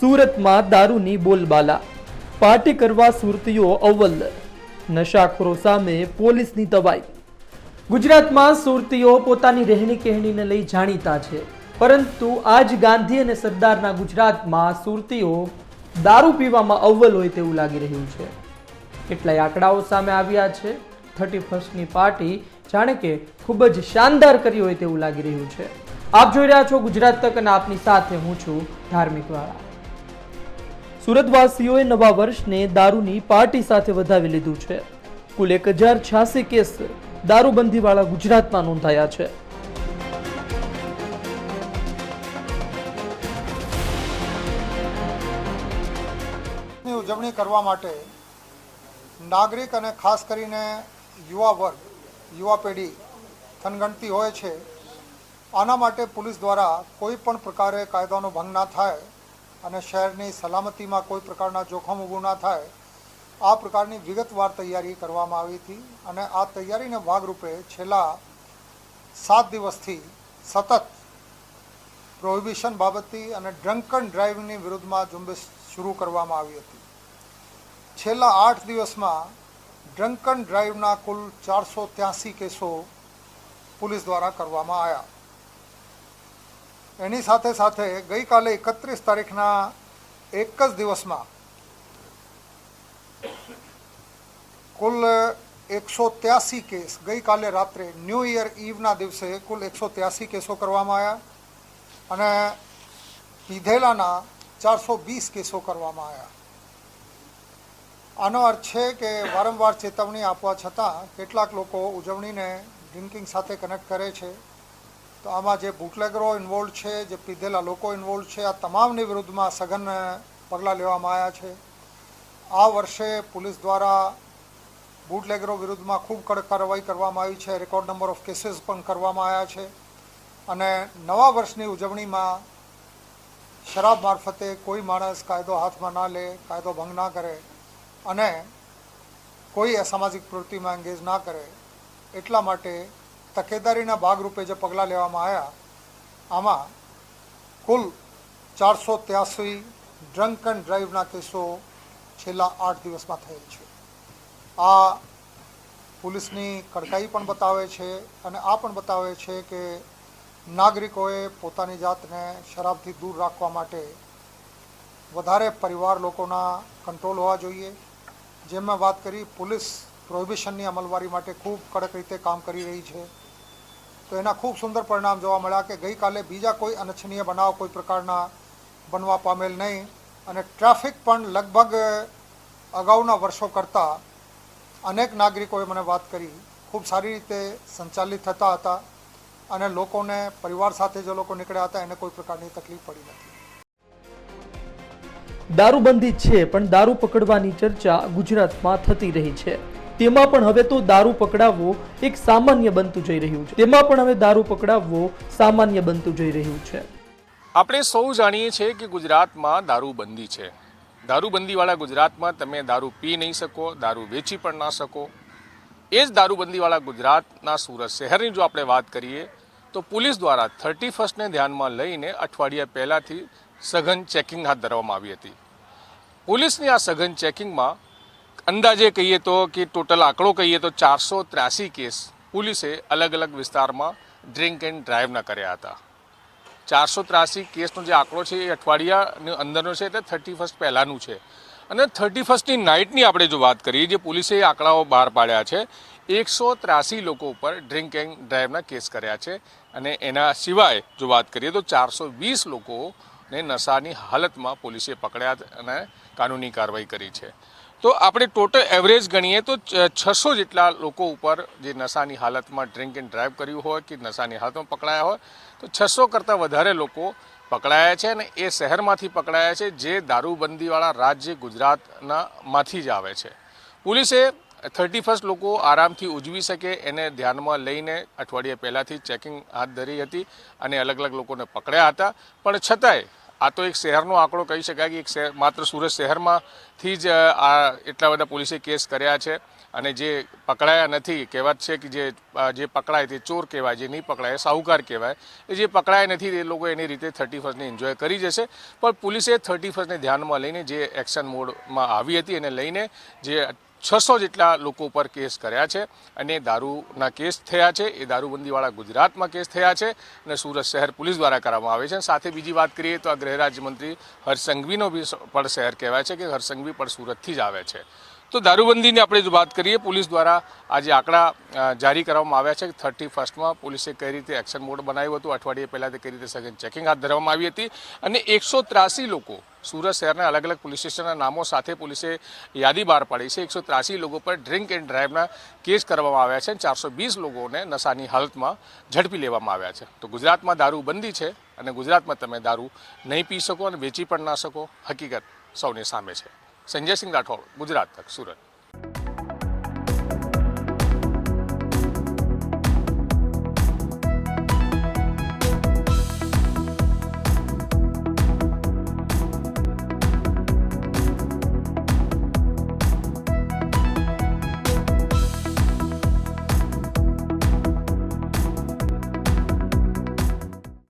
સુરતમાં દારૂની બોલબાલા. પાર્ટી કરવા સુરતીઓ અવ્વલ. નશાખોરો સામે પોલીસની તવાઈ. ગુજરાતમાં સુરતીઓ પોતાની રહેણી કહેણીને લઈ જાણીતા છે. પરંતુ આજ ગાંધી અને સરદારના ગુજરાતમાં સુરતીઓ દારૂ પીવામાં અવ્વલ હોય તેવું લાગી રહ્યું છે. કેટલાય આંકડાઓ સામે આવ્યા છે. થર્ટી ફર્સ્ટની પાર્ટી જાણે કે ખૂબ જ શાનદાર કરી હોય તેવું લાગી રહ્યું છે. આપ જોઈ રહ્યા છો ગુજરાત તક અને આપની સાથે હું છું ધાર્મિક વાળા. સુરતવાસીઓએ નવા વર્ષને દારૂની પાર્ટી સાથે વધાવી લીધું છે. કુલ એક હજાર છ્યાસી કેસ દારૂબંધીવાળા ગુજરાતમાં નોંધાયા છે. ઉજવણી કરવા માટે નાગરિક અને ખાસ કરીને યુવા વર્ગ, યુવા પેઢી થનગણતી હોય છે. આના માટે પોલીસ દ્વારા કોઈ પણ પ્રકારે કાયદાનો ભંગ ના થાય અને શહેરની સલામતીમાં કોઈ પ્રકારના જોખમ ઊભું ના થાય, આ પ્રકારની વિગતવાર તૈયારી કરવામાં આવી હતી અને આ તૈયારીના ભાગરૂપે છેલ્લા સાત દિવસથી સતત પ્રોહિબિશન બાબતથી અને ડ્રંકન ડ્રાઇવિંગની વિરુદ્ધમાં ઝુંબેશ શરૂ કરવામાં આવી હતી. છેલ્લા આઠ દિવસમાં ડ્રંકન ડ્રાઈવના કુલ ચારસો ત્યાસી કેસો પોલીસ દ્વારા કરવામાં આવ્યા. એની સાથે સાથે ગઈકાલે એકત્રીસ તારીખના એક જ દિવસમાં કુલ એકસો ત્યાસી કેસ, ગઈકાલે રાત્રે ન્યૂ ઇયર ઈવના દિવસે કુલ એકસો ત્યાસી કેસો કરવામાં આવ્યા અને પીધેલાના ચારસો વીસ કેસો કરવામાં આવ્યા. આનો અર્થ છે કે વારંવાર ચેતવણી આપવા છતાં કેટલાક લોકો ઉજવણીને ડ્રિંકિંગ સાથે કનેક્ટ કરે છે. તો આમાં જે બુટલેગરો ઇન્વોલ્વ છે, જે પીધેલા લોકો ઇન્વોલ્વ છે, આ તમામની વિરુદ્ધમાં સઘન પગલાં લેવામાં આવ્યા છે. આ વર્ષે પોલીસ દ્વારા બુટલેગરો વિરુદ્ધમાં ખૂબ કડક કાર્યવાહી કરવામાં આવી છે. રેકોર્ડ નંબર ઓફ કેસીસ પણ કરવામાં આવ્યા છે. અને નવા વર્ષની ઉજવણીમાં શરાબ મારફતે કોઈ માણસ કાયદો હાથમાં ના લે, કાયદો ભંગ ના કરે અને કોઈ અસામાજિક પ્રવૃત્તિમાં એંગેજ ના કરે, એટલા માટે તકેદારીના ભાગરૂપે જે પગલાં લેવામાં આવ્યા, આમાં કુલ ચારસો ત્યાસી ડ્રંક એન્ડ ડ્રાઈવના કેસો છેલ્લા આઠ દિવસમાં થયેલ છે. આ પોલીસની કડકાઈ પણ બતાવે છે અને આ પણ બતાવે છે કે નાગરિકોએ પોતાની જાતને શરાબથી દૂર રાખવા માટે વધારે પરિવાર લોકોના કંટ્રોલ હોવા જોઈએ. જેમ વાત કરી, પોલીસ પ્રોહિબિશનની અમલવારી માટે ખૂબ કડક રીતે કામ કરી રહી છે. તો એના ખૂબ સુંદર પરિણામ જોવા મળ્યા કે ગઈકાલે બીજા કોઈ અનિચ્છનીય બનાવ કોઈ પ્રકારના બનવા પામેલ નહીં અને ટ્રાફિક પણ લગભગ અગાઉના વર્ષો કરતાં અનેક નાગરિકોએ મને વાત કરી. ખૂબ સારી રીતે સંચાલિત થતા હતા અને લોકોને પરિવાર સાથે જે લોકો નીકળ્યા હતા એને કોઈ પ્રકારની તકલીફ પડી નથી. દારૂબંધી છે, પણ દારૂ પકડવાની ચર્ચા ગુજરાતમાં થતી રહી છે. તેમાં પણ હવે તો દારૂ પકડાવવો એક સામાન્ય બનતું જઈ રહ્યું છે. તેમાં પણ હવે દારૂ પકડાવવો સામાન્ય બનતું જઈ રહ્યું છે. આપણે સૌ જાણીએ છીએ કે ગુજરાતમાં દારૂબંધી છે. દારૂબંધીવાળા ગુજરાતમાં તમે દારૂ પી નહીં શકો, દારૂ વેચી પણ ના શકો. એ જ દારૂબંધીવાળા ગુજરાતના સુરત શહેરની જો આપણે વાત કરીએ, તો પોલીસ દ્વારા થર્ટી ફર્સ્ટને ધ્યાનમાં લઈને અઠવાડિયા પહેલાંથી સઘન ચેકિંગ હાથ ધરવામાં આવી હતી. પોલીસની આ સઘન ચેકિંગમાં અંદાજે કહીએ તો કે ટોટલ આંકડો કહીએ તો ચારસો ત્ર્યાસી કેસ પોલીસે અલગ અલગ વિસ્તારમાં ડ્રિંક એન્ડ ડ્રાઈવના કર્યા હતા. ચારસો ત્રાસી કેસનો જે આંકડો છે એ અઠવાડિયાની અંદરનો છે એટલે થર્ટી ફર્સ્ટ પહેલાંનું છે. અને થર્ટી ફર્સ્ટની નાઇટની આપણે જો વાત કરીએ, જે પોલીસે આંકડાઓ બહાર પાડ્યા છે, એકસો ત્રાસી લોકો ઉપર ડ્રિંક એન્ડ ડ્રાઈવના કેસ કર્યા છે. અને એના સિવાય જો વાત કરીએ તો ચારસો વીસ લોકોને નશાની હાલતમાં પોલીસે પકડ્યા અને કાનૂની કાર્યવાહી કરી છે. તો આપણે ટોટલ એવરેજ ગણીએ તો છસો જેટલા લોકો ઉપર જે નશાની હાલતમાં ડ્રિંક એન્ડ ડ્રાઈવ કર્યું હોય કે નશાની હાલતમાં પકડાયા હોય, તો છસો કરતાં વધારે લોકો પકડાયા છે અને એ શહેરમાંથી પકડાયા છે જે દારૂબંધીવાળા રાજ્ય ગુજરાતના માંથી જ આવે છે. પોલીસે થર્ટી ફર્સ્ટ લોકો આરામથી ઉજવી શકે એને ધ્યાનમાં લઈને અઠવાડિયા પહેલાંથી ચેકિંગ હાથ ધરી હતી અને અલગ અલગ લોકોને પકડ્યા હતા. પણ છતાંય આ તો એક શહેરનો આંકડો કહી શકાય કે એક માત્ર સુરત શહેરમાંથી જ આ એટલા બધા પોલીસે કેસ કર્યા છે. અને જે પકડાયા નથી, કહેવત છે કે જે જે પકડાય તે ચોર કહેવાય, જે નહીં પકડાય સાહુકાર કહેવાય. એ જે પકડાયા નથી તે લોકો એની રીતે થર્ટી ફર્સ્ટને એન્જોય કરી જશે. પણ પોલીસે થર્ટી ફર્સ્ટને ધ્યાનમાં લઈને જે એક્શન મોડમાં આવી હતી એને લઈને જે છસો જેટલા લોકો ઉપર કેસ કર્યા છે અને દારૂના કેસ થયા છે. એ દારૂબંધીવાળા ગુજરાતમાં કેસ થયા છે અને સુરત શહેર પોલીસ દ્વારા કરવામાં આવે છે. સાથે બીજી વાત કરીએ તો આ ગૃહ રાજ્યમંત્રી હર્ષ સંઘવીનો બી પણ શહેર કહેવાય છે કે હર્ષ સંઘવી પણ સુરતથી જ આવે છે. તો દારૂબંધીની આપણે જો વાત કરીએ, પોલીસ દ્વારા આજે આંકડા જારી કરવામાં આવ્યા છે કે થર્ટી ફર્સ્ટમાં પોલીસે કઈ રીતે એક્શન મોડ બનાવ્યું હતું, અઠવાડિયે પહેલાં તે કઈ રીતે સઘન ચેકિંગ હાથ ધરવામાં આવી હતી અને એકસો લોકો સુરત શહેરના અલગ અલગ પોલીસ સ્ટેશનના નામો સાથે પોલીસે યાદી બહાર પાડી છે. એકસો ત્રાસી લોકો પર ડ્રિંક એન્ડ ડ્રાઈવના કેસ કરવામાં આવ્યા છે અને ચારસો વીસ લોકોને નશાની હાલતમાં ઝડપી લેવામાં આવ્યા છે. તો ગુજરાતમાં દારૂ બંધી છે અને ગુજરાતમાં તમે દારૂ નહીં પી શકો અને વેચી પણ ના શકો. હકીકત સૌની સામે છે. સંજયસિંહ રાઠોડ ગુજરાત તક સુરત.